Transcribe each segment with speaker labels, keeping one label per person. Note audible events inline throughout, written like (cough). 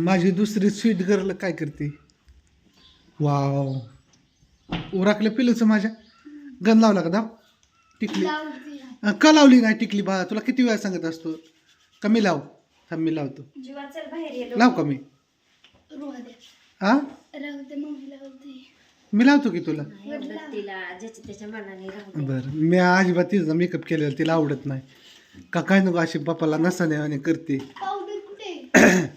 Speaker 1: माझी दुसरी sweet girl काय करते? वाव. उराकल्या पिलूचं माझ्या. गन लावला का दाव टिकली. अं, का लावली नाही टिकली बा? तुला किती वेळा सांगत असतो. कमी लाव. थांब मी लावतो.
Speaker 2: जीवा चल बाहेर ये
Speaker 1: लाव कमी हा मी लावतो की तुला?
Speaker 2: एवढं तिला ज्याच्या त्याच्या मनाने राहू दे.
Speaker 1: बरं. मी अजिबात तिचा मेकअप केलेला तिला आवडत नाही. का काय नको अशी बापाला नसाने आणि करते. (clears throat)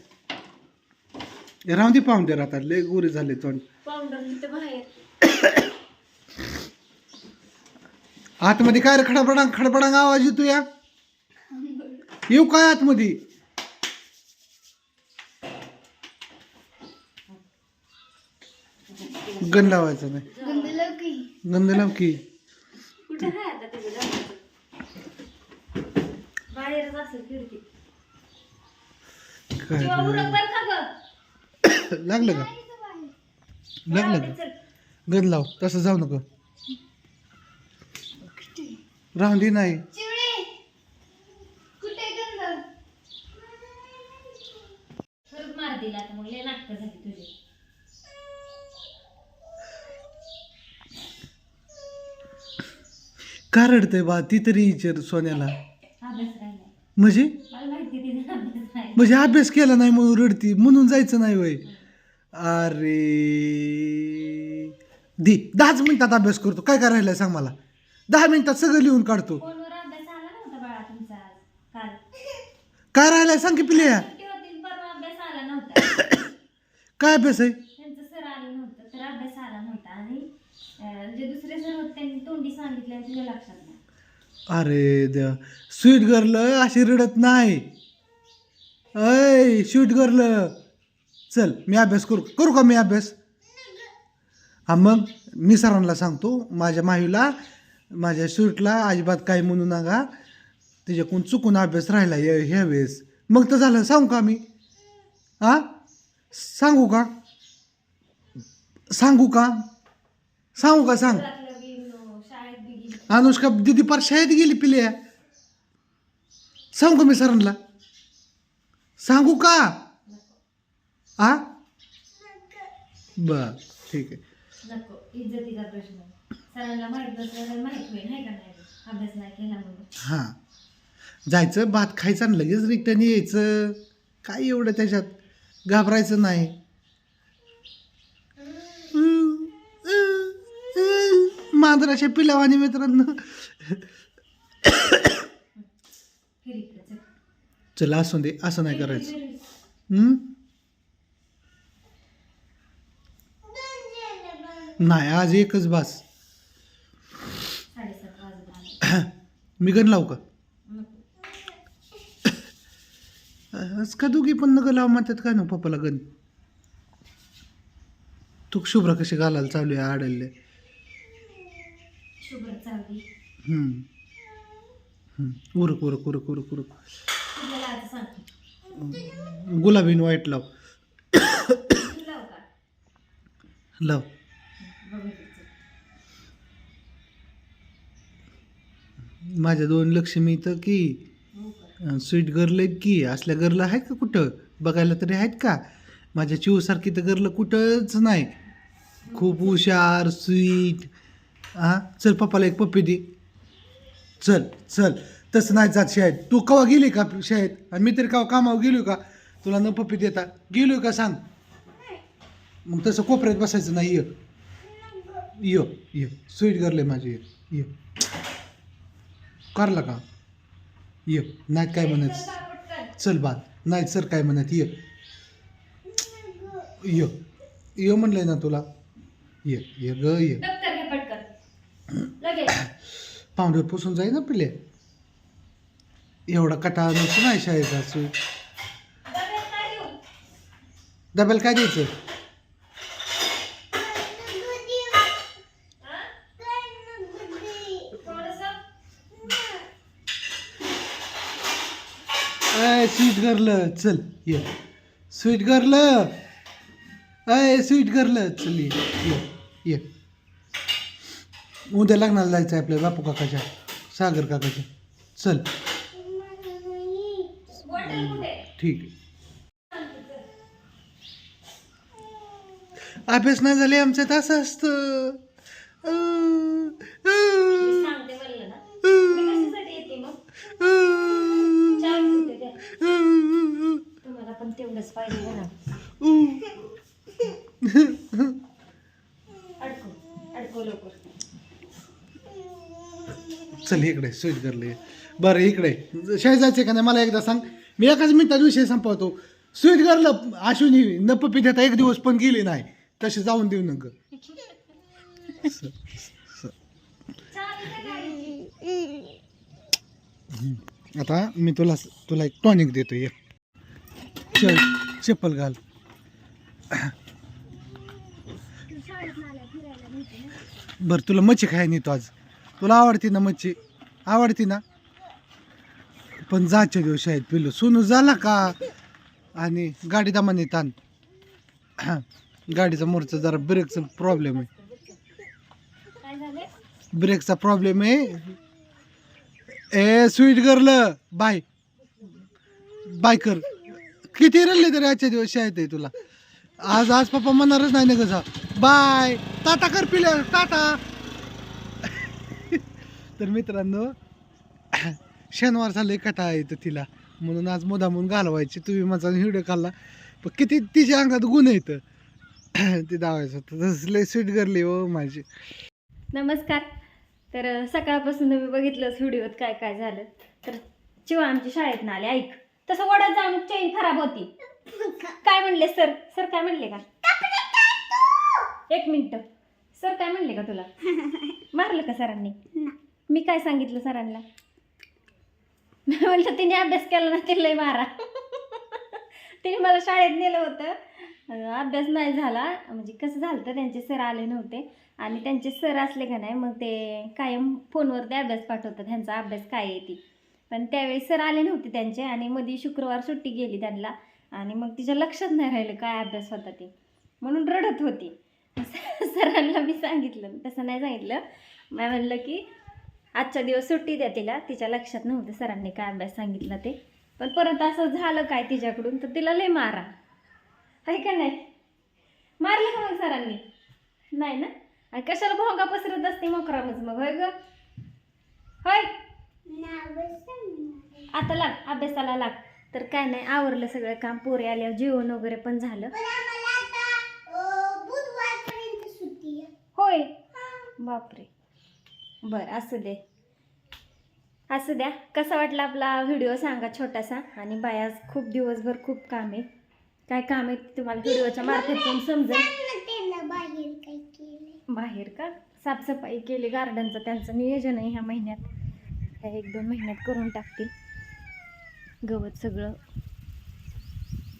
Speaker 1: राहून दे पाहुणे आता लय गोरे झाले तोंड.
Speaker 2: पावडर इथं बाहेर.
Speaker 1: आतमध्ये काय रे खडबडांग खडबडांग आवाज येतो या येऊ काय आतमध्ये? गण लावायचं नाही. गंध लाव की
Speaker 2: कुठं आहे आता तुझं जायचं? बाहेरच असेल फिरती
Speaker 1: काय
Speaker 2: जीवा उरक बर का ग?
Speaker 1: लागलं का? लागलं का? गण लाव तसं जाऊ नको. राहून दे नाही. का रडतंय बा? ती तरी विचार सोन्याला. म्हणजे? म्हणजे अभ्यास केला नाही म्हणून रडती म्हणून जायचं नाही वय. अरे. दे दहाच मिनिटात अभ्यास करतो. काय काय राहिलंय सांग मला. दहा मिनिटात सगळं लिहून काढतो.
Speaker 2: फोनवर अभ्यास आला नव्हता बाळा तुमचा आज काल.
Speaker 1: काय राहिलंय? सांग की पिल्या.
Speaker 2: सुट्टी होती परवा अभ्यास आला नव्हता.
Speaker 1: काय अभ्यास आहे?
Speaker 2: त्यांचं सर आलं नव्हतं तर अभ्यास आला नव्हता. आणि अं, जे दुसरे सर होते त्यांनी तोंडी सांगितलं आणि तुझ्या लक्षात नाही.
Speaker 1: अरे देवा. स्वीट गर्ल अशी रडत नाही. अय शूट करलं चल मी अभ्यास करू करू का मी अभ्यास? हा मग मी सरांना सांगतो माझ्या माहीला माझ्या शूटला अजिबात काही म्हणू नका. त्याच्याकडून चुकून अभ्यास राहिला ह्या वेळेस. मग तर झालं सांगू का मी? हा? सांगू का? सांगू का? सांगू का सांग.
Speaker 2: गेली
Speaker 1: अनुष्का दिदी पार शाळेत गेली पिल्या. सांगू का मी सरांना? सांगू का? आ? बर ठीक आहे.
Speaker 2: नको इज्जतीचा प्रश्न आहे. सरांना माहीत नसलं माहीत होईल नाही का नाही? अभ्यास नाही केला म्हणून.
Speaker 1: हां. जायचं भात खायचं आणि लगेच रिटर्न यायचं. काय एवढं त्याच्यात? घाबरायचं नाही. मांजराच्या पिलावानी मित्रांनो. (coughs)
Speaker 2: फिर. चल.
Speaker 1: असू दे असं नाही करायचं? नाही आज एकच बास (coughs) मी गण लावू का. (coughs) आज का दोघी पण नग लाव म्हणतात काय ना पप्पाला गण? तू शुभ्रा कशी घालायला चालू आहे
Speaker 2: चालली
Speaker 1: उरक उरक उरक उरक उरक. गुलाबी व्हाईट लाव.
Speaker 2: लाव.
Speaker 1: माझ्या दोन लक्ष्मी तर की
Speaker 2: हो का?
Speaker 1: स्वीट गर्ल आहेत की असल्या गर्ल आहेत का कुठं? बघायला तरी आहेत का? माझ्या चिवसारखी तर गर्ल कुठंच नाही. खूप हुशार स्वीट हां चल पप्पाला एक पप्पी दे. चल चल. तसं नाही जात शाळेत. तू कवा गेली का शाळेत? आणि मी तरी कवा कामावर गेलो का? तुला न पप्पी देता. गेलो का सांग. मग तसं कोपऱ्यात बसायचं नाही. ये. ये ये. स्वीट गर्ल माझी. ये. ये करला का? ये. नाही काय म्हणत. चल बाद नाही सर काय म्हणत ये. ये. ये म्हणलंय ना तुला. ये ये ग ये. पावडर पुसून जाई ना पिले एवढा कटाळा नसतो नाही शाळेचा असू
Speaker 2: डब्यात काय
Speaker 1: डब्याला काय द्यायचं? अय स्वीट गर्ल चल ये. स्वीट गर्ल अय स्वीट गर्ल चल ये ये ये. उद्या लग्नाला जायचं आहे आपल्या बापू काकाच्या सागर काकाच्या. चल. ठीक आहे. अभ्यास नाही झाले आमच्यात असं असतं.
Speaker 2: तेवढंच पाहिजे अडकू अडकू लवकर
Speaker 1: चल इकडे स्वीट करले. बरं इकडे. शाळेत जायचे का नाही? मला एकदा सांग. मी एकाच मिनिटात विषय संपवतो. स्वीट गर्ल अश्विनी न पपी देता एक दिवस पण गेली नाही. तसे जाऊन देऊ नका. आता मी तुला तुला एक टॉनिक देतो ये. चल चप्पल घाल. बरं तुला मच्छी खायला नेतो आज. तुला आवडती ना मच्छी? आवडती ना? पण जायच्या दिवशी आहेत पिलो सोनू झाला का? आणि गाडी दामाने ताण. गाडीचा मोर्चा जरा ब्रेकचा प्रॉब्लेम आहे. ब्रेकचा प्रॉब्लेम आहे. ए स्वीट गर्ल बाय. बाय कर. किती रडले तरी आजच्या दिवस शाळेत आहे तुला. आज आज पप्पा म्हणणारच नाही ना कसा बाय. टाटा कर पिल्या टाटा. तर मित्रांनो शनिवार झालं कटा येतं तिला. म्हणून आज मुदामून घालवायची. तुम्ही माझा व्हिडिओ काढला. पण किती तिच्या अंगात गुण येतं (clears throat) ते दावायचं होतं. तसं लय स्वीट गर्ली हो माझी.
Speaker 2: नमस्कार. तर सकाळपासून तुम्ही बघितलंच व्हिडिओत काय काय झालं. तर चिवा आमची शाळेत ना आले. ऐक. तसं वडत जाऊन चेन खराब होती. काय म्हणले सर? सर काय म्हणले का? एक मिनिट. सर काय म्हणले का तुला? मारलं का सरांनी? मी काय सांगितलं सरांना? (laughs) मी म्हणलं तिने अभ्यास केला ना तिला लय मारा. (laughs) तिने मला शाळेत नेलं होतं. अभ्यास नाही झाला. म्हणजे कसं झालं तर त्यांचे सर आले नव्हते. आणि त्यांचे सर असले का नाही मग ते कायम फोनवर ते अभ्यास पाठवतात त्यांचा अभ्यास काय आहे ती? पण त्यावेळी सर आले नव्हते त्यांचे. आणि मध्ये शुक्रवार सुट्टी गेली त्यांना. आणि मग तिच्या लक्षात नाही राहिलं काय अभ्यास होता ते. म्हणून रडत होती. (laughs) सरांना मी सांगितलं तसं नाही सांगितलं. मी म्हणलं की आजच्या दिवस सुट्टी द्या तिला. तिच्या लक्षात नव्हतं सरांनी काय अभ्यास सांगितला ते. पण परत असं झालं काय तिच्याकडून? तर तिला लय मारा. आहे का नाही? मारलं का मग सरांनी? नाही ना? आणि कशाला भोंगा पसरत असते मोकरामच मग होय ग? होय? आता लाग अभ्यासाला लाग. तर काय नाही आवरलं सगळं काम. पोरे आल्यावर जेवण वगैरे पण झालं. होय? बापरे. बरं असू दे. असू द्या. कसा वाटला आपला व्हिडिओ सांगा छोटासा. आणि बायाज खूप दिवसभर खूप काम आहे. काय काम आहे ते तुम्हाला व्हिडिओच्या मार्फतून समजेल. बाहेर का? साफसफाई केली गार्डनचं त्यांचं नियोजन आहे ह्या महिन्यात. ह्या एक दोन महिन्यात करून टाकतील. गवत सगळं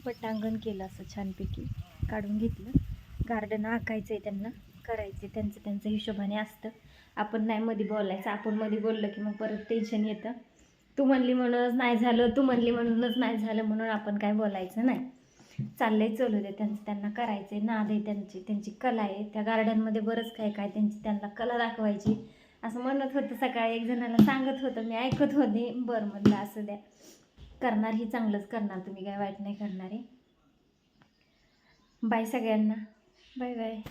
Speaker 2: पटांगण केलं असं छानपैकी. काढून घेतलं. गार्डन आकायचं आहे त्यांना. करायचे त्यांचं त्यांचं हिशोबाने असतं. आपण नाही मध्ये बोलायचं आपण मध्ये बोललं की मग परत टेन्शन येतं. तू म्हणली म्हणूनच नाही झालं तू म्हणली म्हणूनच नाही झालं म्हणून आपण काय बोलायचं नाही. चाललंय चलू दे त्यांचं त्यांना करायचं आहे नाद आहे त्यांची त्यांची कला आहे. त्या गार्डनमध्ये बरंच काय काय त्यांची त्यांना कला दाखवायची. असं म्हणत होतं सकाळी एक जणाला सांगत होतं मी ऐकत होते. बरं म्हणलं असं द्या. करणार ही चांगलंच करणार तुम्ही काय वाईट नाही करणार आहे बाय सगळ्यांना. Bye bye.